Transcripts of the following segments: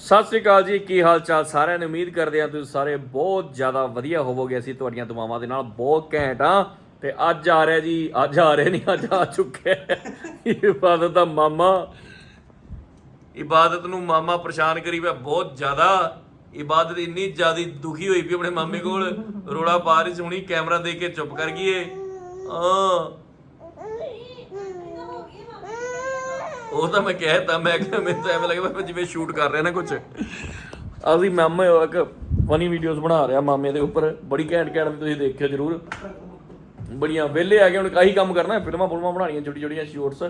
ਸਤਿ ਸ੍ਰੀ ਅਕਾਲ ਜੀ, ਕੀ ਹਾਲ ਚਾਲ ਸਾਰਿਆਂ ਨੂੰ? ਉਮੀਦ ਕਰਦੇ ਹਾਂ ਤੁਸੀਂ ਸਾਰੇ ਬਹੁਤ ਜ਼ਿਆਦਾ ਵਧੀਆ ਹੋਵੋਗੇ। ਅਸੀਂ ਤੁਹਾਡੀਆਂ ਦੁਆਵਾਂ ਦੇ ਨਾਲ ਬਹੁਤ ਘੈਂਟ ਆ ਤੇ ਅੱਜ ਆ ਰਿਹਾ ਜੀ, ਅੱਜ ਆ ਰਹੇ ਨਹੀਂ, ਅੱਜ ਆ ਚੁੱਕਿਆ ਇਬਾਦਤ ਦਾ ਮਾਮਾ। ਇਬਾਦਤ ਨੂੰ ਮਾਮਾ ਪਰੇਸ਼ਾਨ ਕਰੀ ਪਿਆ ਬਹੁਤ ਜ਼ਿਆਦਾ। ਇਬਾਦਤ ਇੰਨੀ ਜ਼ਿਆਦਾ ਦੁਖੀ ਹੋਈ ਪਈ ਆਪਣੇ ਮਾਮੇ ਕੋਲ। ਰੋਲਾ ਪਾ ਰਹੀ ਸੀ, ਹੁਣੀ ਕੈਮਰਾ ਦੇ ਕੇ ਚੁੱਪ ਕਰ ਗਈ ਏ। ਹਾਂ। ਉਹ ਤਾਂ ਮੈਂ ਕਹਿ ਦਿੱਤਾ ਮੈਂ ਕਿਹਾ, ਮੈਨੂੰ ਤਾਂ ਐਵੇਂ ਲੱਗਦਾ ਮੈਂ ਜਿਵੇਂ ਸ਼ੂਟ ਕਰ ਰਿਹਾ ਨਾ ਕੁਝ ਅਸੀਂ ਮਾਮੇ ਇੱਕ ਫਨੀ ਵੀਡੀਓਜ਼ ਬਣਾ ਰਿਹਾ ਮਾਮੇ ਦੇ ਉੱਪਰ। ਬੜੀ ਘੈਂਟ ਘੈਂਟ ਤੁਸੀਂ ਦੇਖਿਓ ਜਰੂਰ। ਬੜੀਆਂ ਵਿਹਲੇ ਆ ਗਏ ਹੁਣ ਕਾਹੀ ਕੰਮ ਕਰਨਾ, ਫਿਲਮਾਂ ਫੁਲਮਾਂ ਬਣਾਉਣੀਆਂ, ਛੋਟੀ ਛੋਟੀਆਂ ਸ਼ੋਰਟਸ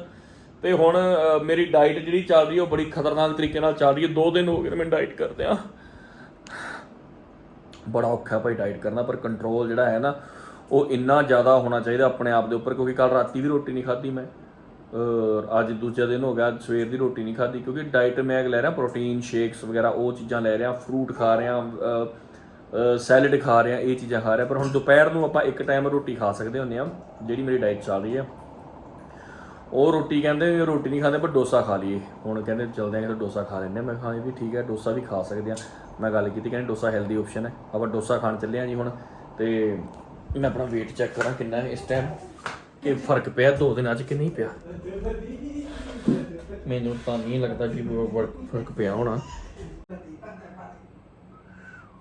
ਤੇ ਹੁਣ ਮੇਰੀ ਡਾਈਟ ਜਿਹੜੀ ਚੱਲ ਰਹੀ ਹੈ ਉਹ ਬੜੀ ਖਤਰਨਾਕ ਤਰੀਕੇ ਨਾਲ ਚੱਲ ਰਹੀ ਹੈ ਦੋ ਦਿਨ ਹੋ ਗਏ ਮੈਂ ਡਾਈਟ ਕਰਦੇ ਆ। ਬੜਾ ਔਖਾ ਭਾਈ ਡਾਈਟ ਕਰਨਾ, ਪਰ ਕੰਟਰੋਲ ਜਿਹੜਾ ਹੈ ਨਾ, ਉਹ ਇੰਨਾ ਜ਼ਿਆਦਾ ਹੋਣਾ ਚਾਹੀਦਾ ਆਪਣੇ ਆਪ ਦੇ ਉੱਪਰ, ਕਿਉਂਕਿ ਕੱਲ ਰਾਤੀ ਵੀ ਰੋਟੀ ਨਹੀਂ ਖਾਧੀ ਮੈਂ। ਅੱਜ ਦੂਜਾ ਦਿਨ ਹੋ ਗਿਆ ਸਵੇਰ ਦੀ ਰੋਟੀ ਨਹੀਂ ਖਾਧੀ ਕਿਉਂਕਿ ਡਾਈਟ ਮੈਂ ਲੈ ਰਿਹਾ ਪ੍ਰੋਟੀਨ ਸ਼ੇਕਸ ਵਗੈਰਾ ਉਹ ਚੀਜ਼ਾਂ ਲੈ ਰਿਹਾ ਫਰੂਟ ਖਾ ਰਿਹਾ ਸੈਲਡ ਖਾ ਰਿਹਾ, ਇਹ ਚੀਜ਼ਾਂ ਖਾ ਰਿਹਾ। ਪਰ ਹੁਣ ਦੁਪਹਿਰ ਨੂੰ ਆਪਾਂ ਇੱਕ ਟਾਈਮ ਰੋਟੀ ਖਾ ਸਕਦੇ ਹੁੰਦੇ ਆ ਜਿਹੜੀ ਮੇਰੀ ਡਾਈਟ ਚੱਲ ਰਹੀ ਹੈ। ਉਹ ਰੋਟੀ ਕਹਿੰਦੇ ਰੋਟੀ ਨਹੀਂ ਖਾਂਦੇ, ਪਰ ਡੋਸਾ ਖਾ ਲਈਏ। ਹੁਣ ਕਹਿੰਦੇ ਚਲਦੇ ਆ ਕਿ ਡੋਸਾ ਖਾ ਲੈਂਦੇ ਆ ਮੈਂ ਕਿਹਾ ਹਾਂ ਇਹ ਵੀ ਠੀਕ ਹੈ, ਡੋਸਾ ਵੀ ਖਾ ਸਕਦੇ ਆ ਮੈਂ ਗੱਲ ਕੀਤੀ, ਕਹਿੰਦੇ ਡੋਸਾ ਹੈਲਦੀ ਆਪਸ਼ਨ ਹੈ। ਆਪਾਂ ਡੋਸਾ ਖਾਣ ਚੱਲੇ ਆ ਜੀ ਹੁਣ, ਤੇ ਮੈਂ ਆਪਣਾ weight ਚੈੱਕ ਕਰਾਂ ਕਿੰਨਾ ਹੈ ਇਸ ਟਾਈਮ ਕਿ ਫ਼ਰਕ ਪਿਆ ਦੋ ਦਿਨਾਂ ਚ ਕਿ ਨਹੀਂ ਪਿਆ? ਮੈਨੂੰ ਤਾਂ ਨਹੀਂ ਲੱਗਦਾ ਕਿ ਫ਼ਰਕ ਪਿਆ ਹੋਣਾ।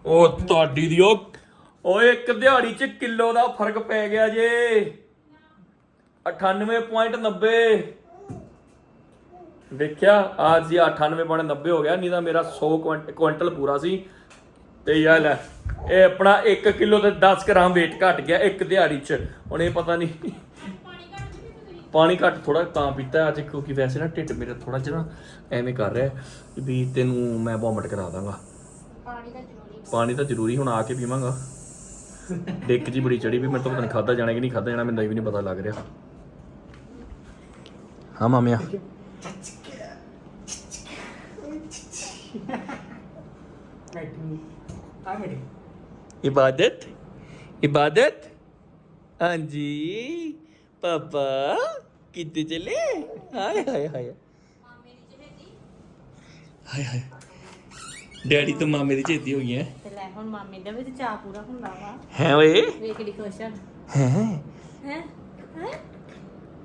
ਉਹ ਤੁਹਾਡੀ ਦੀ ਉਹ ਓਏ ਇੱਕ ਦਿਹਾੜੀ ਚ ਕਿਲੋ ਦਾ ਫ਼ਰਕ ਪੈ ਗਿਆ ਜੇ। 98.90 ਦੇਖਿਆ ਅੱਜ ਜੀ 98.90 ਹੋ ਗਿਆ, ਨਹੀਂ ਤਾਂ ਮੇਰਾ 100 ਕੁਇੰਟ- ਕੁਇੰਟਲ ਪੂਰਾ ਸੀ। ਤੇ ਯਾਰ ਲੈ, ਇਹ ਆਪਣਾ 1 ਕਿਲੋ ਤੇ 10 ਗ੍ਰਾਮ weight ਘਟ ਗਿਆ ਇੱਕ ਦਿਹਾੜੀ ਚ। ਹੁਣ ਇਹ ਪਤਾ ਨਹੀਂ ਪਾਣੀ ਘੱਟ ਥੋੜਾ ਤਾਂ ਪੀਤਾ ਅੱਜ ਕਿਉਂਕਿ ਵੈਸੇ ਨਾ ਢਿੱਡ ਮੇਰਾ ਥੋੜਾ ਜਿਹਾ ਐਵੇਂ ਕਰ ਰਿਹਾ ਹੈ ਵੀ ਤੈਨੂੰ ਮੈਂ ਵੋਮਿਟ ਕਰਾ ਦਾਂਗਾ। ਪਾਣੀ ਦਾ ਜ਼ਰੂਰੀ ਪਾਣੀ ਤਾਂ ਜ਼ਰੂਰੀ ਹੁਣ ਆ ਕੇ ਪੀਵਾਂਗਾ। ਡਿੱਕ ਜੀ ਬੜੀ ਚੜੀ ਵੀ ਮੇਰੇ ਤੋਂ ਪਤਾ ਨਹੀਂ ਖਾਦਾ ਜਾਣਾ ਕਿ ਨਹੀਂ ਖਾਦਾ ਜਾਣਾ ਮੈਨੂੰ ਵੀ ਨਹੀਂ ਪਤਾ ਲੱਗ ਰਿਹਾ। ਹਾਂ ਮਾਮਿਆ। ਇਬਾਦਤ ਇਬਾਦਤ। ਹਾਂਜੀ। ਪਾਪਾ ਕਿੱਥੇ ਚਲੇ? ਹਾਏ ਹਾਏ ਹਾਏ। ਹਾਏ ਹਾਏ। ਡੈਡੀ ਤੋਂ ਮਾਮੇ ਦੀ ਚੇਤੀ ਹੋ ਗਈ ਹੈ। ਤੇ ਲੈ ਹੁਣ ਮਾਮੇ ਦਾ ਵੀ ਤੇ ਚਾਹ ਪੂਰਾ ਹੁੰਦਾ ਵਾ। ਹੈ ਓਏ? ਵੇਖ ਕਿਹੜੀ ਖੁਸ਼ ਹੈ ਹੈ। ਹੈ?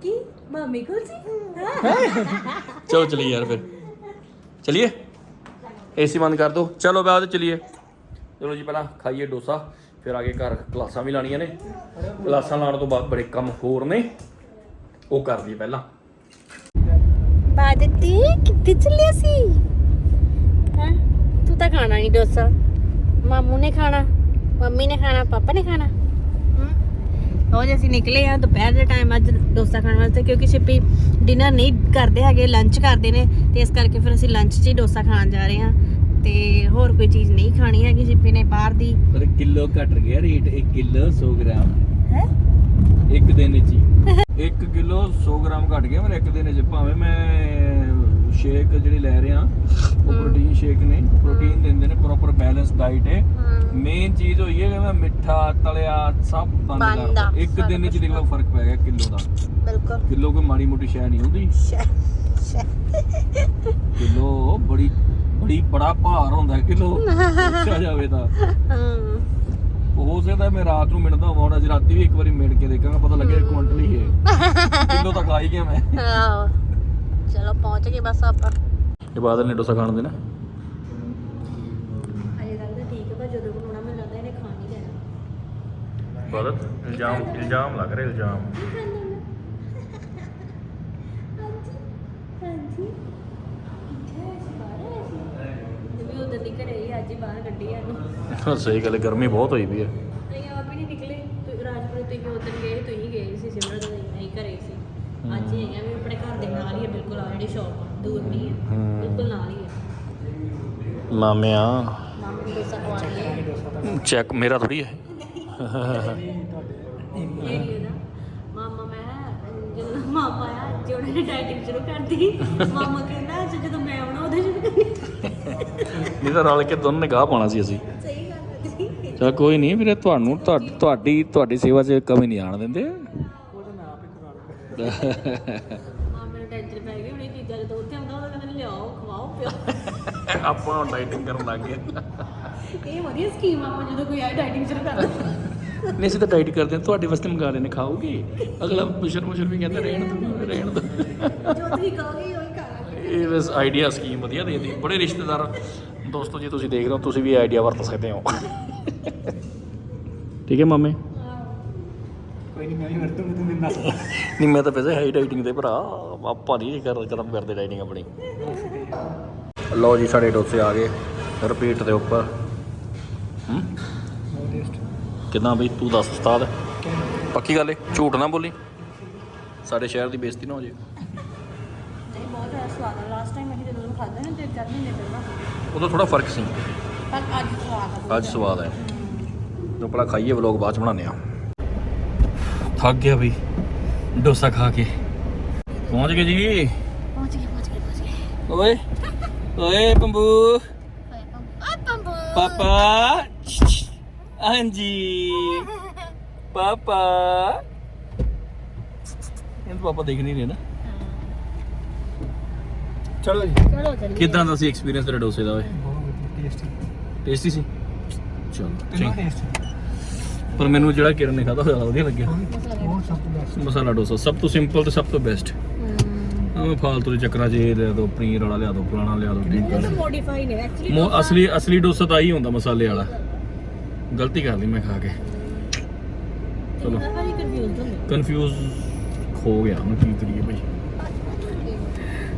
ਕੀ? ਮਾਮੀ ਕੋਲ ਸੀ? ਚਲੋ ਚਲੀਏ ਯਾਰ ਫਿਰ। ਚਲਿਏ? ਏਸੀ ਬੰਦ ਕਰ ਦੋ। ਚਲੋ ਬਾਅਦ ਚਲਿਏ। ਚਲੋ ਜੀ ਪਹਿਲਾਂ ਖਾਈਏ ਡੋਸਾ। ਫਿਰ ਆਗੇ ਘਰ ਕਲਾਸਾਂ ਵੀ ਲਾਣੀਆਂ ਨੇ। ਕਲਾਸਾਂ ਲਾਉਣ ਤੋਂ ਬਾਅਦ ਬੜੇ ਕੰਮ ਹੋਰ ਨੇ। ਉਹ ਕਰ ਲਈਏ ਪਹਿਲਾਂ। ਬਾਦਤੀ ਕਿੱਥੇ ਚੱਲਿਆ ਸੀ? ਹਾਂ? ਤੂੰ ਤਾਂ ਖਾਣਾ ਨਹੀਂ ਡੋਸਾ। ਮਾਮੂ ਨੇ ਖਾਣਾ, ਮੰਮੀ ਨੇ ਖਾਣਾ, ਪਾਪਾ ਨੇ ਖਾਣਾ। ਹੂੰ? ਅਸੀਂ ਨਿਕਲੇ ਆ, ਦੁਪਹਿਰ ਦੇ ਟਾਈਮ ਅੱਜ ਡੋਸਾ ਖਾਣ ਵਾਸਤੇ ਕਿਉਂਕਿ ਸ਼ਿੱਪੀ ਡਿਨਰ ਨਹੀਂ ਕਰਦੇ ਹੈਗੇ ਲੰਚ ਕਰਦੇ ਨੇ ਤੇ ਇਸ ਕਰਕੇ ਫਿਰ ਅਸੀਂ ਲੰਚ 'ਚ ਹੀ ਡੋਸਾ ਖਾਣ ਜਾ ਰਹੇ ਹਾਂ। ਤੇ ਹੋਰ ਕੋਈ ਚੀਜ਼ ਨਹੀਂ ਖਾਣੀ ਹੈਗੀ ਸ਼ਿੱਪੀ ਨੇ ਬਾਹਰ ਦੀ। ਪਰ ਕਿਲੋ ਘਟ ਗਿਆ ਰੇਟ 1 ਕਿਲੋ 100 ਗ੍ਰਾਮ। ਹੈ? ਇੱਕ ਦਿਨ ਵਿੱਚ ਹੀ। 1 ਕਿਲੋ 100 ਗ੍ਰਾਮ ਘਟ ਗਿਆ ਮੇਰੇ ਇੱਕ ਦਿਨ ਵਿੱਚ ਭਾਵੇਂ ਮੈਂ ਸ਼ੇਕ ਜਿਹੜੀ ਲੈ ਰਿਹਾ ਉਹ ਪ੍ਰੋਟੀਨ ਸ਼ੇਕ ਨੇ ਪ੍ਰੋਟੀਨ ਦਿੰਦੇ ਨੇ ਪ੍ਰੋਪਰ ਬੈਲੈਂਸ ਡਾਈਟ ਹੈ। ਮੇਨ ਚੀਜ਼ ਹੋਈ ਹੈ ਕਿ ਮੈਂ ਮਿੱਠਾ ਤਲਿਆ ਸਭ ਬੰਦ ਆ, ਇੱਕ ਦਿਨ ਵਿੱਚ ਦੇਖ ਲਓ ਫ਼ਰਕ ਪੈ ਗਿਆ ਕਿਲੋ ਦਾ। ਬਿਲਕੁਲ। ਕਿਲੋ ਕੋਈ ਮਾੜੀ ਮੋਟੀ ਸ਼ੈ ਨਹੀਂ ਹੁੰਦੀ। ਕਿਲੋ ਬੜੀ ਬੜੀ ਬੜਾ ਭਾਰ ਹੁੰਦਾ ਕਿਲੋ। ਪੁੱਛਿਆ ਜਾਵੇ ਤਾਂ। ਹਾਂ। ਹੋ ਸਕਦਾ ਮੈਂ ਰਾਤ ਨੂੰ ਮਿਲਦਾ ਹੋਵਾਂ ਅੱਜ ਰਾਤੀ ਵੀ ਇੱਕ ਵਾਰੀ ਮਿਲ ਕੇ ਦੇਖਾਂਗਾ ਪਤਾ ਲੱਗਿਆ ਕੁਇੰਟਲ ਹੀ ਹੈ ਕਿਲੋ ਤਾਂ ਖਾ ਹੀ ਗਿਆ ਮੈਂ। ਆਹੋ ਚਲੋ ਪਹੁੰਚ ਗਏ ਬਸ ਆਪਾਂ। ਇਹ ਬਾਦਲ ਨੇ ਡੋਸਾ ਖਾਣ ਦੇ ਨਾ ਅਜੇ ਤੱਕ ਤਾਂ ਠੀਕ ਹੈ ਪਰ ਜਦੋਂ ਬਣਾਉਣਾ ਮੈਨੂੰ ਲੱਗਦਾ ਇਹਨੇ ਖਾਣ ਨਹੀਂ ਦੇਣਾ ਬਾਦਲ ਇਲਜ਼ਾਮ ਇਲਜ਼ਾਮ ਲੱਗ ਰਿਹਾ ਇਲਜ਼ਾਮ। ਹਾਂਜੀ। ਕਿੱਥੇ ਹੈ ਸੀ ਬਾਹਰ ਹੈ ਸੀ ਤੇ ਵੀ ਉਦੋਂ ਦੀ ਘਰੇ ਹੀ ਅੱਜ ਹੀ ਬਾਹਰ ਕੱਢੀ ਆ ਨੂੰ ਸਹੀ ਗੱਲ ਹੈ, ਗਰਮੀ ਬਹੁਤ ਹੋਈ ਪਈ ਹੈ। ਨਹੀਂ ਆਪ ਹੀ ਨਹੀਂ ਨਿਕਲੇ। ਤੇ ਰਾਜਪੁਰੇ ਤੁਸੀਂ ਉਦੋਂ ਗਏ ਤੁਸੀਂ ਗਏ ਸੀ ਸਿਮਰਤ ਦੇ ਨਹੀਂ ਘਰੇ ਸੀ। ਅੱਜ ਹੀ ਹੈਗਾ ਵੀ ਆਪਣੇ ਘਰ ਦੇ ਨਾਲ ਹੀ ਹੈ ਬਿਲਕੁਲ ਆ ਜਿਹੜੀ ਸ਼ਾਪ ਆ ਦੂਰ ਨਹੀਂ ਹੈ। ਹਮ। ਬਿਲਕੁਲ ਨਾਲ ਹੀ ਹੈ ਮਾਮਿਆ ਮਾਮੇ ਨੂੰ ਡੋਸਾ ਖਵਾ ਲਿਆ ਚੈੱਕ ਮੇਰਾ ਥੋੜੀ ਹੈ। ਇਹ ਨਾ ਮਾਮਾ ਮੈਂ ਜਦੋਂ ਮਾਮਾ ਆਇਆ ਅੱਜ ਉਹਨੇ ਡਾਈਟਿੰਗ ਸ਼ੁਰੂ ਕਰਤੀ। ਮਾਮਾ ਕਹਿੰਦਾ ਜਦੋਂ ਮੈਂ ਆਉਣਾ ਉਹਦੇ ਸ਼ੁਰੂ ਕਰਨੀ ਨਹੀਂ। ਤਾਂ ਰਲ ਕੇ ਦੋਨੋਂ ਨੇ ਗਾਹ ਪਾਉਣਾ ਸੀ ਅਸੀਂ। ਸਹੀ ਗੱਲ ਹੈ ਜੀ। ਚਲ ਕੋਈ ਨਹੀਂ ਵੀਰੇ ਤੁਹਾਨੂੰ ਤੁਹਾ- ਤੁਹਾਡੀ ਤੁਹਾਡੀ ਸੇਵਾ 'ਚ ਕਮੀ ਨਹੀਂ ਆਣ ਦਿੰਦੇ। ਉਹਦਾ ਮੈਂ ਆਪ ਹੀ ਕਰਾ ਲਵਾਂ ਮਾਮੇ ਨੂੰ ਟੈਨਸ਼ਨ ਪੈ ਗਈ ਹੁਣ ਇਹ ਚੀਜ਼ਾਂ ਜਦੋਂ ਉੱਥੇ ਆਉਂਦਾ ਉਹਦਾ ਕਹਿੰਦਾ ਲਿਆਓ ਖਵਾਓ ਪਿਓ। ਆਪਾਂ ਡਾਈਟਿੰਗ ਕਰਨ ਲੱਗ ਗਏ। ਇਹ ਵਧੀਆ ਸਕੀਮ ਆ ਜਦੋਂ ਕੋਈ ਆ ਡਾਈਟਿੰਗ ਸ਼ੁਰੂ ਕਰਦਾ ਨਹੀਂ ਅਸੀਂ ਤਾਂ ਡਾਈਟ ਕਰਦੇ ਹਾਂ ਤੁਹਾਡੇ ਵਾਸਤੇ ਮੰਗਾ ਲੈਣੇ ਖਾਓਗੇ। ਅਗਲਾ ਮੁਸ਼ਰ ਮੁਸ਼ਰ ਵੀ ਕਹਿੰਦਾ ਰਹਿਣ ਦੋ ਰਹਿਣ ਦੋ। ਜੋ ਤੁਸੀਂ ਕਹੋਗੇ ਉਹੀ ਕਰਾਂਗੇ ਇਹ ਬਸ ਆਈਡੀਆ ਸਕੀਮ ਵਧੀਆ ਦੇ ਦੀ ਬੜੇ ਰਿਸ਼ਤੇਦਾਰ ਦੋਸਤੋ ਜੇ ਤੁਸੀਂ ਦੇਖ ਰਹੇ ਹੋ ਤੁਸੀਂ ਵੀ ਆਈਡੀਆ ਵਰਤ ਸਕਦੇ ਹੋ। ਠੀਕ ਹੈ ਮਾਮੇ? ਕੋਈ ਨਹੀਂ ਮੈਂ ਵੀ ਵਰਤੂੰਗਾ ਤੂੰ ਮੈਨੂੰ ਦੱਸ। ਨਹੀਂ ਮੈਂ ਤਾਂ ਵੈਸੇ ਹਾਈ ਡਾਈਟਿੰਗ ਦੇ ਭਰਾ। ਆਪਾਂ ਨਹੀਂ ਕਰ ਕਦਮ ਕਰਦੇ ਡਾਈਟਿੰਗ ਆਪਣੀ। ਲਓ ਜੀ ਸਾਡੇ ਡੋਸੇ ਆ ਗਏ। ਰਿਪੀਟ ਦੇ ਉੱਪਰ। ਹੂੰ? ਕਿੰਨਾ ਬਈ? ਤੂੰ ਦੱਸ ਉਸਤਾਦ। ਪੱਕੀ ਗੱਲ ਏ? ਝੂਠ ਨਾ ਬੋਲੀ। ਸਾਡੇ ਸ਼ਹਿਰ ਦੀ ਬੇਇੱਜ਼ਤੀ ਨਾ ਹੋ ਜੇ। ਸਵਾਦ ਆ ਲਾਸਟ ਟਾਈਮ ਅਸੀਂ ਜਦੋਂ ਖਾਧਾ ਨਾ ਤੇ ਚਾਰ ਮਹੀਨੇ ਪਹਿਲਾਂ ਉਦੋਂ ਥੋੜਾ ਫ਼ਰਕ ਸੀ ਪਰ ਅੱਜ ਸਵਾਦ ਆ ਅੱਜ ਸਵਾਦ ਹੈ ਜੋ ਪਹਿਲਾਂ ਖਾਈਏ ਵਲੋਗ ਬਾਅਦ ਚ ਬਣਾਉਂਦੇ ਆ ਥੱਕ ਗਿਆ ਬਈ ਡੋਸਾ ਖਾ ਕੇ ਪਹੁੰਚ ਗਏ ਜੀ ਪਹੁੰਚ ਗਏ ਪਹੁੰਚ ਗਏ ਪਹੁੰਚ ਗਏ ਓਏ ਓਏ ਪੰਬੂ ਆ ਪੰਬੂ ਪਾਪਾ ਹਾਂਜੀ ਪਾਪਾ ਇਹ ਪਾਪਾ ਦੇਖ ਨਹੀਂ ਰਹੇ ਨਾ ਚਲੋ ਜੀ। ਚਲੋ ਚੱਲੀਏ। ਕਿਦਾਂ ਦਾ ਸੀ ਐਕਸਪੀਰੀਅੰਸ ਤੇਰਾ ਡੋਸੇ ਦਾ ਓਏ? ਬਹੁਤ ਵਧੀਆ ਟੇਸਟੀ ਟੇਸਟੀ ਸੀ? ਚਲੋ ਕਿੰਨਾ ਠੀਕ ਟੇਸਟ ਪਰ ਮੈਨੂੰ ਜਿਹੜਾ ਕਿਰਨ ਨੇ ਖਾਦਾ ਜ਼ਿਆਦਾ ਵਧੀਆ ਲੱਗਿਆ। ਬਹੁਤ ਸਭ ਤੋਂ ਬੈਸਟ ਮਸਾਲਾ ਡੋਸਾ ਸਭ ਤੋਂ ਸਿੰਪਲ ਤੇ ਸਭ ਤੋਂ ਬੈਸਟ ਉਹ ਫਾਲਤੂ ਦੇ ਚੱਕਰਾਂ 'ਚ ਇਹ ਲੈ ਦੋ ਪਨੀਰ ਵਾਲਾ ਲਿਆ ਦੋ ਪੁਰਾਣਾ ਲਿਆ ਦੋ ਤਾਂ ਮੋਡੀਫਾਈ ਨੇ ਐਕਚੁਅਲੀ ਮੋ ਅਸਲੀ ਅਸਲੀ ਡੋਸਾ ਤਾਂ ਆਹੀ ਹੁੰਦਾ ਮਸਾਲੇ ਵਾਲਾ। ਗਲਤੀ ਕਰ ਲਈ ਮੈਂ ਖਾ ਕੇ। ਚਲੋ। ਕਨਫਿਊਜ਼ ਹੋ ਗਿਆ ਹੁਣ ਕੀ ਕਰੀਏ ਭਾਈ?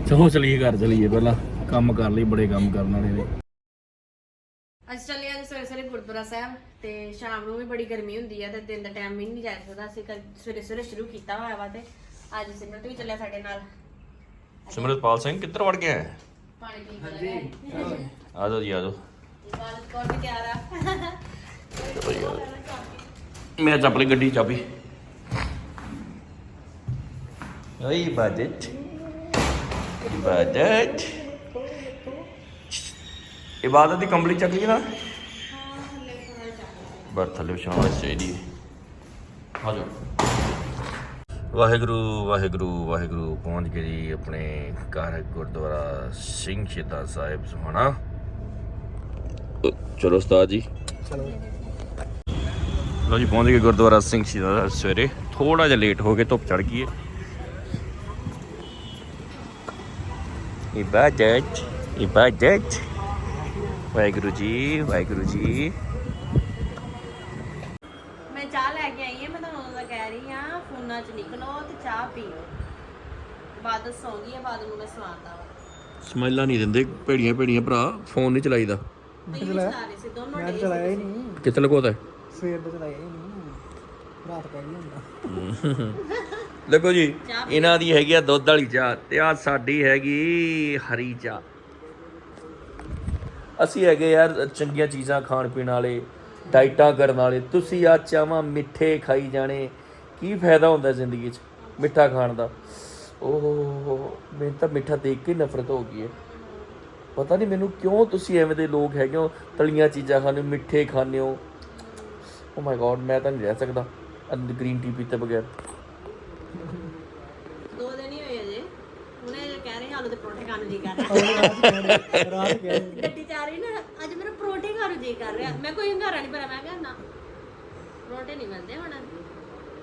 ਚਲੋ ਚਲੀਏ ਘਰ ਚਲੀਏ ਪਹਿਲਾਂ ਕੰਮ ਕਰ ਲਈ ਬੜੇ ਕੰਮ ਕਰਨ ਵਾਲੇ ਨੇ। ਅਸੀਂ ਚੱਲੇ ਅੱਜ ਸਵੇਰੇ ਸਵੇਰੇ ਗੁਰਦੁਆਰਾ ਸਾਹਿਬ ਤੇ ਸ਼ਾਮ ਨੂੰ ਵੀ ਬੜੀ ਗਰਮੀ ਹੁੰਦੀ ਹੈ ਤੇ ਦਿਨ ਦਾ ਟਾਈਮ ਵੀ ਨਹੀਂ ਜਾ ਸਕਦਾ ਅਸੀਂ ਕੱਲ੍ਹ ਸਵੇਰੇ ਸਵੇਰੇ ਸ਼ੁਰੂ ਕੀਤਾ ਹੋਇਆ ਵਾ ਤੇ ਅੱਜ ਸਿਮਰਤ ਵੀ ਚੱਲਿਆ ਸਾਡੇ ਨਾਲ। ਸਿਮਰਤਪਾਲ ਸਿੰਘ ਕਿੱਧਰ ਵੜ ਗਿਆ? ਹੈ ਪਾਣੀ ਪੀ ਕੇ ਹਾਂਜੀ ਆ ਜਾਓ ਜੀ ਆ ਜਾਓ। ਗੱਲ ਕੋਲ ਵੀ ਤਿਆਰ ਆ? ਆ। ਮੈਂ ਚੱਪਲੀ ਗੱਡੀ 'ਚ ਚਾਬੀ। ਓਏ ਇਬਾਦਤ ਇਬਾਦਤ। ਇਬਾਦਤ ਦੀ ਕੰਬਲੀ ਚੱਕ ਲਈ ਨਾ। ਬਰ ਥੱਲੇ ਵਿਛਾਉਣਾ ਚਾਹੀਦੀ ਹੈ। ਆ ਜਾਓ। ਵਾਹਿਗੁਰੂ ਵਾਹਿਗੁਰੂ ਵਾਹਿਗੁਰੂ, ਪਹੁੰਚ ਗਏ ਜੀ ਆਪਣੇ ਘਰ ਗੁਰਦੁਆਰਾ ਸਿੰਘ ਸ਼ਹੀਦਾਂ ਸਾਹਿਬ ਸੁਹਾਣਾ ਚਲੋ ਉਸਤਾਦ ਜੀ। ਚਲੋ ਲੋ ਜੀ, ਪਹੁੰਚ ਗਏ ਗੁਰਦੁਆਰਾ ਸਿੰਘ ਸ਼ਹੀਦਾਂ ਸਵੇਰੇ। ਥੋੜਾ ਜਿਹਾ ਲੇਟ ਹੋ ਗਏ, ਧੁੱਪ ਚੜ ਗਈ ਹੈ। ਇਬਾਦਤ ਇਬਾਦਤ ਵਾਹਿਗੁਰੂ ਜੀ ਵਾਹਿਗੁਰੂ ਜੀ ਮੈਂ ਚਾਹ ਲੈ ਕੇ ਆਈ ਹਾਂ ਮੈਂ ਤੁਹਾਨੂੰ ਉਦੋਂ ਦਾ ਕਹਿ ਰਹੀ ਹਾਂ ਫੋਨਾਂ 'ਚ ਨਿਕਲੋ ਤੇ ਚਾਹ ਪੀਓ। ਬਾਦਲ ਸੌਂ ਗਈ ਹੈ ਬਾਦਲ ਨੂੰ ਮੈਂ ਸਵਾਤਾ ਵਾ। ਸਮਾਈਲਾਂ ਨਹੀਂ ਦਿੰਦੇ ਭੇੜੀਆਂ ਭੇੜੀਆਂ ਭਰਾ ਫੋਨ ਨਹੀਂ ਚਲਾਈਦਾ। ਤੁਸੀਂ ਵੀ ਚਲਾ ਰਹੇ ਸੀ ਦੋਨੋਂ ਮੈਂ ਤਾਂ ਚਲਾਇਆ ਹੀ ਨਹੀਂ। ਕਿੱਥੇ ਲਗੋਦਾ ਸਵੇਰ ਦਾ ਚਲਾਇਆ ਹੀ ਨਹੀਂ। ਰਾਤ ਪੈ ਗਈ ਹੁੰਦਾ ਦੇਖੋ ਜੀ ਇਹਨਾਂ ਦੀ ਹੈਗੀ ਆ ਦੁੱਧ ਵਾਲੀ ਚਾਹ ਤੇ ਆ ਸਾਡੀ ਹੈਗੀ ਹਰੀ ਚਾਹ। ਅਸੀਂ ਹੈਗੇ ਯਾਰ ਚੰਗੀਆਂ ਚੀਜ਼ਾਂ ਖਾਣ ਪੀਣ ਵਾਲੇ ਡਾਈਟਾਂ ਕਰਨ ਵਾਲੇ ਤੁਸੀਂ ਆ ਚਾਹਾਂ ਮਿੱਠੇ ਖਾਈ ਜਾਣੇ ਕੀ ਫਾਇਦਾ ਹੁੰਦਾ ਜ਼ਿੰਦਗੀ 'ਚ ਮਿੱਠਾ ਖਾਣ ਦਾ? ਓਹ ਮੈਨੂੰ ਤਾਂ ਮਿੱਠਾ ਦੇਖ ਕੇ ਨਫ਼ਰਤ ਹੋ ਗਈ ਹੈ ਪਤਾ ਨਹੀਂ ਮੈਨੂੰ ਕਿਉਂ ਤੁਸੀਂ ਐਵੇਂ ਦੇ ਲੋਕ ਹੈਗੇ ਹੋ ਤਲੀਆਂ ਚੀਜ਼ਾਂ ਹੋ ਮਿੱਠੇ ਖਾਂਦੇ ਹੋ। ਓ ਮਾਈ ਗॉड ਮੈਂ ਤਾਂ ਨਹੀਂ ਰਹਿ ਸਕਦਾ ਗ੍ਰੀਨ ਟੀ ਪੀਤੇ ਬਗੈਰ। ਦੋ ਦਿਨ ਹੀ ਹੋਏ ਅਜੇ। ਹੁਣੇ ਜੇ ਕਹਿ ਰਹੇ ਆਲੂ ਦੇ ਪਰੌਂਠੇ ਖਾਣ ਨੂੰ ਜੀ ਕਰ ਰਿਹਾ। ਰਾਤ ਗਿਆ ਗੱਡੀ ਚ ਆ ਰਹੀ ਨਾ ਅੱਜ ਮੇਰਾ ਪਰੌਂਠੇ ਖਾਣ ਨੂੰ ਜੀ ਕਰ ਰਿਹਾ। ਮੈਂ ਕੋਈ ਹੰਗਾਰਾ ਨਹੀਂ ਭਰਿਆ ਮੈਂ ਕਿਹਾ ਨਾ ਪਰੌਂਠੇ ਨਹੀਂ ਮਿਲਦੇ ਹੁਣ।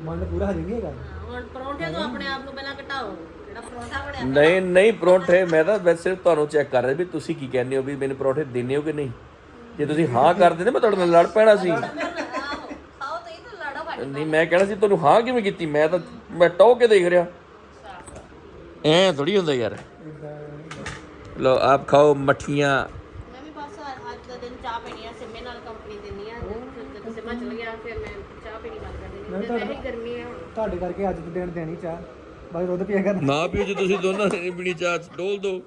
ਮਨ ਪੂਰਾ ਹਜੇ ਨਹੀਂ ਹੈਗਾ ਹਾਂ, ਹੁਣ ਪਰੌਂਠੇ ਤੋਂ ਆਪਣੇ ਆਪ ਨੂੰ ਪਹਿਲਾਂ ਘਟਾਓ ਜਿਹੜਾ ਪਰੌਂਠਾ ਬਣਿਆ ਨਹੀਂ ਨਹੀਂ ਪਰੌਂਠੇ ਮੈਂ ਤਾਂ ਵੈਸੇ ਸਿਰਫ ਤੁਹਾਨੂੰ ਚੈੱਕ ਕਰ ਰਿਹਾ ਵੀ ਤੁਸੀਂ ਕੀ ਕਹਿੰਦੇ ਹੋ ਵੀ ਮੈਨੂੰ ਪਰੌਂਠੇ ਦਿੰਦੇ ਹੋ ਕਿ ਨਹੀਂ? ਜੇ ਤੁਸੀਂ ਹਾਂ ਕਰ ਦਿੰਦੇ ਮੈਂ ਤੁਹਾਡੇ ਨਾਲ ਲੜ ਪੈਣਾ ਸੀ ਆਹੋ, ਖਾਓ ਤਾਂ ਇਹ ਤਾਂ ਲੜੋ ਘੱਟ ਨਹੀਂ ਮੈਂ ਕਹਿਣਾ ਸੀ ਤੁਹਾਨੂੰ ਹਾਂ ਕਿਵੇਂ ਕੀਤੀ? ਮੈਂ ਤਾਂ ਮੈਂ ਟੋਕ ਕੇ ਦੇਖ ਰਿਹਾ। ਐ ਥੋੜੀ ਹੁੰਦਾ ਯਾਰ। ਲੋ ਆਪ ਖਾਓ ਮੱਠੀਆਂ। ਮੈਂ ਵੀ ਬਸ ਅੱਜ ਦਾ ਦਿਨ ਚਾਹ ਪੀਣੀ ਆ ਸਿੰਮੇ ਨਾਲ ਕੰਪਨੀ ਦਿੰਨੀ ਆ। ਫਿਰ ਜਦੋਂ ਸਿੰਮਾ ਚਲ ਗਿਆ ਫਿਰ ਮੈਂ ਚਾਹ ਪੀਣੀ ਬੰਦ ਕਰ ਦੇਣੀ ਤੇ ਵੈਸੇ ਹੀ ਗਰਮੀ ਆ ਹੁਣ। ਤੁਹਾਡੇ ਕਰਕੇ ਅੱਜ ਦੇ ਦਿਨ ਦੇਣੀ ਚਾਹ। ਬਾਈ ਦੁੱਧ ਪੀਆ ਕਰ ਨਾ ਪੀਓ ਜੇ ਤੁਸੀਂ ਦੋਨਾਂ ਨੇ ਬਣੀ ਚਾਹ ਡੋਲ ਦੋ।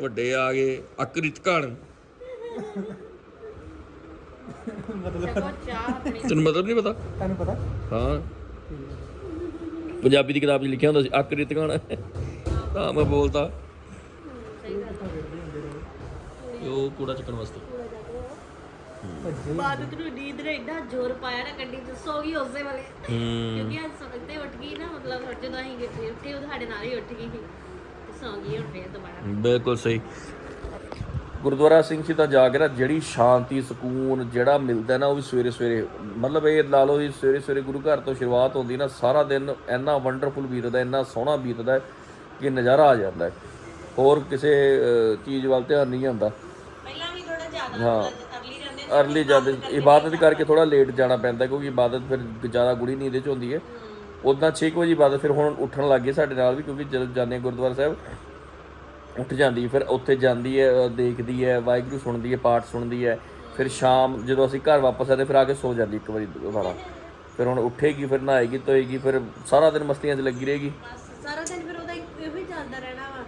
ਵੱਡੇ ਆ ਗਏ ਅਕਰਿਤ ਕਣ ਸਗੋਂ ਚਾਹ ਆਪਣੀ ਤੈਨੂੰ ਮਤਲਬ ਨਹੀਂ ਪਤਾ? ਤੁਹਾਨੂੰ ਪਤਾ? ਹਾਂ। ਪੰਜਾਬੀ ਦੀ ਕਿਤਾਬ 'ਚ ਲਿਖਿਆ ਹੁੰਦਾ ਸੀ ਅਕਰਿਤ ਕਣ ਤਾਂ ਮੈਂ ਗੱਲ ਉਹ ਕੂੜਾ ਚੱਕਣ ਵਾਸਤੇ। ਬਾਦਤ ਨੂੰ ਨੀਂਦ ਨੇ ਇੰਨਾ ਜ਼ੋਰ ਪਾਇਆ ਨਾ ਗੱਡੀ 'ਚ ਸੋ ਗਈ ਉਸੇ ਵੇਲੇ। ਹੂੰ। ਕਿਉਂਕਿ ਅੱਜ ਸਵੇਰੇ ਉੱਠ ਗਈ ਨਾ ਮਤਲਬ ਫਿਰ ਜਦੋਂ ਅਸੀਂ ਗਏ ਉੱਠੇ ਉਹ ਸਾਡੇ ਨਾਲ ਹੀ ਉੱਠ ਗਈ ਸੀ। ਤੇ ਸੌਂ ਗਈ ਹੁਣ ਫੇਰ ਦੁਬਾਰਾ। ਬਿਲਕੁਲ ਸਹੀ। ਗੁਰਦੁਆਰਾ ਸਿੰਘ ਜੀ ਦਾ ਜਾ ਕੇ ਨਾ ਜਿਹੜੀ ਸ਼ਾਂਤੀ ਸਕੂਨ ਜਿਹੜਾ ਮਿਲਦਾ ਨਾ ਉਹ ਵੀ ਸਵੇਰੇ ਸਵੇਰੇ ਮਤਲਬ ਇਹ ਲਾ ਲਓ ਵੀ ਸਵੇਰੇ ਸਵੇਰੇ ਗੁਰੂ ਘਰ ਤੋਂ ਸ਼ੁਰੂਆਤ ਹੁੰਦੀ ਨਾ ਸਾਰਾ ਦਿਨ ਇੰਨਾ ਵੰਡਰਫੁਲ ਬੀਤਦਾ ਇੰਨਾ ਸੋਹਣਾ ਬੀਤਦਾ ਕਿ ਨਜ਼ਾਰਾ ਆ ਜਾਂਦਾ ਹੋਰ ਕਿਸੇ ਚੀਜ਼ ਵੱਲ ਧਿਆਨ ਨਹੀਂ ਜਾਂਦਾ। ਪਹਿਲਾਂ ਵੀ ਥੋੜਾ ਜ਼ਿਆਦਾ ਹਾਂ। ਅਰਲੀ ਜਾਂਦੇ ਅਰਲੀ ਜਦ ਇਬਾਦਤ ਕਰਕੇ ਥੋੜਾ ਲੇਟ ਜਾਣਾ ਪੈਂਦਾ ਕਿਉਂਕਿ ਇਬਾਦਤ ਫਿਰ ਜ਼ਿਆਦਾ ਗੁੜੀ ਨੀਂਦ ਚ ਹੁੰਦੀ ਹੈ। ਉਦਾਂ 6 ਵਜੇ ਇਬਾਦਤ ਫਿਰ ਹੁਣ ਉੱਠਣ ਲੱਗ ਸਾਡੇ ਨਾਲ ਵੀ ਕਿਉਂਕਿ ਜਦੋਂ ਜਾਂਦੇ ਗੁਰਦੁਆਰਾ ਸਾਹਿਬ ਉੱਠ ਜਾਂਦੀ ਹੈ, ਫਿਰ ਉੱਥੇ ਜਾਂਦੀ ਹੈ ਦੇਖਦੀ ਹੈ ਵਾਹਿਗੁਰੂ ਸੁਣਦੀ ਹੈ ਪਾਠ ਸੁਣਦੀ ਹੈ ਫਿਰ ਸ਼ਾਮ ਜਦੋਂ ਅਸੀਂ ਘਰ ਵਾਪਸ ਆਦੇ ਫਿਰ ਆ ਕੇ ਸੋ ਜਾਂਦੀ ਇੱਕ ਵਾਰੀ ਦੁਬਾਰਾ। ਫਿਰ ਹੁਣ ਉੱਠੇਗੀ ਫਿਰ ਨਹਾਏਗੀ ਧੋਏਗੀ ਫਿਰ ਸਾਰਾ ਦਿਨ ਮਸਤੀਆਂ 'ਚ ਲੱਗੀ ਰਹੇਗੀ। ਸਾਰਾ ਦਿਨ ਫਿਰ ਉਹਦਾ ਇੱਕ ਇਹੋ ਹੀ ਚੱਲਦਾ ਰਹਿਣਾ ਵਾ।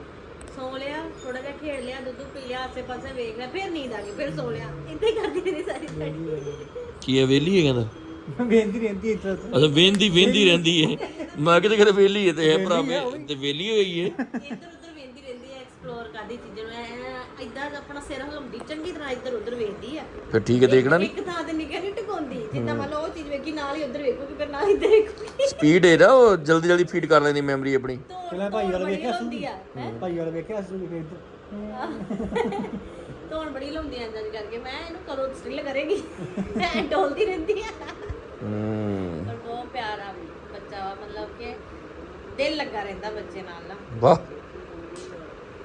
ਸੌ ਲਿਆ ਥੋੜਾ ਜਿਹਾ ਖੇਡ ਲਿਆ ਦੁੱਧ ਪੀ ਲਿਆ ਆਸੇ ਪਾਸੇ ਵੇਖ ਲਿਆ ਫਿਰ ਨੀਂਦ ਆ ਗਈ ਫਿਰ ਸੌ ਲਿਆ। ਇਦਾਂ ਹੀ ਕਰਦੀ ਰਹਿੰਦੀ ਸਾਰੀ ਦਿਹਾੜੀ। ਕੀ ਹੈ ਵੇਲੀ ਹੈ ਕਹਿੰਦਾ? ਵੇਂਦੀ ਰਹਿੰਦੀ ਇੱਥੇ ਅੱਛਾ ਵੇਂਦੀ ਵੇਂਦੀ ਰਹਿੰਦੀ ਹੈ। ਮੈਂ ਕਿਤੇ ਕਿਤੇ ਵੇਲੀ ਹੈ ਤੇ ਇਹ ਭਰਾ ਤੇ ਵੇਲੀ ਹੋਈ ਹੈ। ਇੱਧਰ ਉੱਧਰ ਵੇਖਦੀ ਰਹਿੰਦੀ ਹੈ ਐਕਸਪਲੋਰ ਕਰਦੀ ਚੀਜ਼ਾਂ ਨੂੰ ਐ ਇਦਾਂ ਆਪਣਾ ਸਿਰ ਹਿਲਾਉਂਦੀ ਚੰਗੀ ਤਰ੍ਹਾਂ ਇੱਧਰ ਉੱਧਰ ਵੇਖਦੀ ਆ। ਫਿਰ ਠੀਕ ਹੈ ਦੇਖਣਾ ਨਹੀਂ ਇੱਕ ਥਾਂ ਤੇ ਨਿਕਲ ਨਹੀਂ ਟਿਕਾਉਂਦੀ ਜਿੱਦਾਂ ਮੰਨ ਲਓ ਉਹ ਚੀਜ਼ ਵੇਖੀ ਨਾਲ ਹੀ ਉੱਧਰ ਵੇਖੂਗੀ ਫਿਰ ਨਾਲ ਇੱਧਰ ਵੇਖੂਗੀ। ਸਪੀਡ ਹੈ ਨਾ ਉਹ ਜਲਦੀ ਜਲਦੀ ਫੀਡ ਕਰ ਲੈਂਦੀ ਮੈਮਰੀ ਆਪਣੀ। ਪਹਿਲਾਂ ਭਾਈ ਵਾਲਾ ਵੇਖਿਆ ਸੀ? ਹੁੰਦੀ ਆ ਭਾਈ ਵਾਲਾ ਵੇਖਿਆ ਸੀ ਵੇਖ ਇੱਧਰ ਧੋਣ ਬੜੀ ਲਾਉਂਦੀ ਆ ਇੰਦਾਂ ਦੀ ਕਰਕੇ ਮੈਂ ਇਹਨੂੰ ਕਦੋਂ ਸਟਿਲ ਕਰੇਗੀ। ਐ ਡੋਲਦੀ ਰਹਿੰਦੀ ਆ। ਹੂੰ। ਪਰ ਬਹੁਤ ਪਿਆਰਾ ਬੱਚਾ ਵਾ ਮਤਲਬ ਕਿ ਦਿਲ ਲੱਗਾ ਰਹਿੰਦਾ ਬੱਚੇ ਨਾਲ ਨਾ। ਵਾਹ।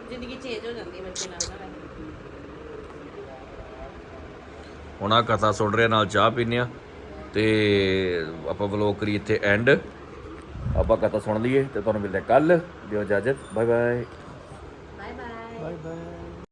ਜ਼ਿੰਦਗੀ ਚੇਂਜ ਹੋ ਜਾਂਦੀ ਹੈ ਬੱਚੇ ਨਾਲ ਨਾ। ਹੁਣ ਆ ਕਥਾ ਸੁਣ ਰਿਹਾ ਨਾਲ ਚਾਹ ਪੀਨੇ ਆ। ਤੇ ਆਪਾਂ ਵਲੋਗ ਕਰੀ ਇੱਥੇ ਐਂਡ ਆਪਾਂ ਕਥਾ ਸੁਣ ਲਈਏ ਤੇ ਤੁਹਾਨੂੰ ਮਿਲਦੇ ਕੱਲ ਦਿਓ ਇਜਾਜ਼ਤ। Bye bye bye bye bye bye